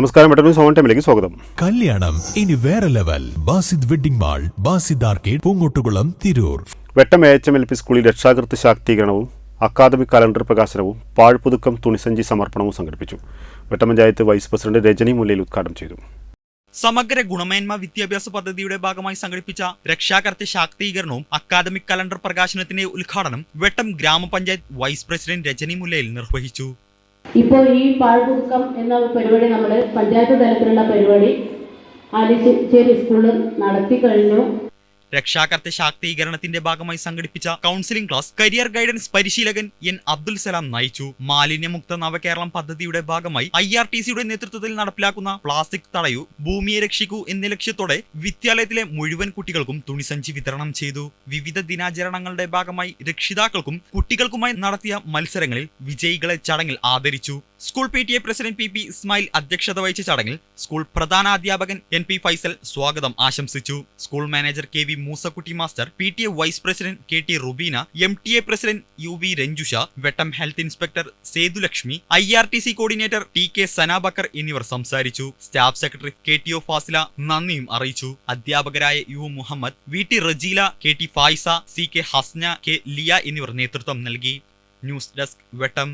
നമസ്കാരം മറ്റൊരു സോൺ ടൈമിലേക്ക് സ്വാഗതം. കല്യാണം ഇനി വേറെ level. Basid wedding mall Basid arcade Poongottukulam Tirur. Vettam A H M L P സ്കൂളിൽ രക്ഷാകൃത്യ ശാക്തീകരണവും അക്കാദമിക് കലണ്ടർ പ്രകാശനവും പാഴ്പുതുക്കം തുണിസഞ്ചി സമർപ്പണവും സംഘടിപ്പിച്ചു. വെട്ടം പഞ്ചായത്ത് വൈസ് പ്രസിഡന്റ് രജനി മുല്ലയിൽ ഉദ്ഘാടനം ചെയ്തു. സമഗ്ര ഗുണമേന്മ വിദ്യാഭ്യാസ പദ്ധതിയുടെ ഭാഗമായി സംഘടിപ്പിച്ച രക്ഷാകർത്ത ശാക്തീകരണവും അക്കാദമിക് കലണ്ടർ പ്രകാശനത്തിന്റെ ഉദ്ഘാടനം വെട്ടം ഗ്രാമപഞ്ചായത്ത് വൈസ് പ്രസിഡന്റ് രജനി മുല്ലയിൽ നിർവഹിച്ചു. ഇപ്പോൾ ഈ പാഴ്പുതുക്കം എന്ന പരിപാടി നമ്മൾ പഞ്ചായത്ത് തലത്തിലുള്ള പരിപാടി ആലിശ്ശേരി സ്കൂളിൽ നടത്തി കഴിഞ്ഞു. രക്ഷാകർത്ത ശാക്തീകരണത്തിന്റെ ഭാഗമായി സംഘടിപ്പിച്ച കൗൺസിലിംഗ് ക്ലാസ് കരിയർ ഗൈഡൻസ് പരിശീലകൻ എൻ അബ്ദുൽ സലാം നയിച്ചു. മാലിന്യമുക്ത നവകേരളം പദ്ധതിയുടെ ഭാഗമായി ഐ ആർ ടി സിയുടെ നേതൃത്വത്തിൽ നടപ്പിലാക്കുന്ന പ്ലാസ്റ്റിക് തടയൂ ഭൂമിയെ രക്ഷിക്കൂ എന്ന ലക്ഷ്യത്തോടെ വിദ്യാലയത്തിലെ മുഴുവൻ കുട്ടികൾക്കും തുണിസഞ്ചി വിതരണം ചെയ്തു. വിവിധ ദിനാചരണങ്ങളുടെ ഭാഗമായി രക്ഷിതാക്കൾക്കും കുട്ടികൾക്കുമായി നടത്തിയ മത്സരങ്ങളിൽ വിജയികളെ ചടങ്ങിൽ ആദരിച്ചു. School P T A president P P Ismail അധ്യക്ഷത വഹിച്ച ചടങ്ങിൽ സ്കൂൾ പ്രധാനാധ്യാപകൻ എൻ പി ഫൈസൽ സ്വാഗതം ആശംസിച്ചു. School manager K V Moosakutty master P T A vice president K T Rubeena M T A president U V Ranjusha Vettam health inspector Sethulakshmi I R T C coordinator T K Sanabakkar എന്നിവർ സംസാരിച്ചു. Staff secretary K T O Fasila നന്ദിയും അറിയിച്ചു. അധ്യാപകരായ U Muhammad V T Rajeela K T Faisa C K Hasna K Liya എന്നിവർ നേതൃത്വം നൽകി. News desk Vettam.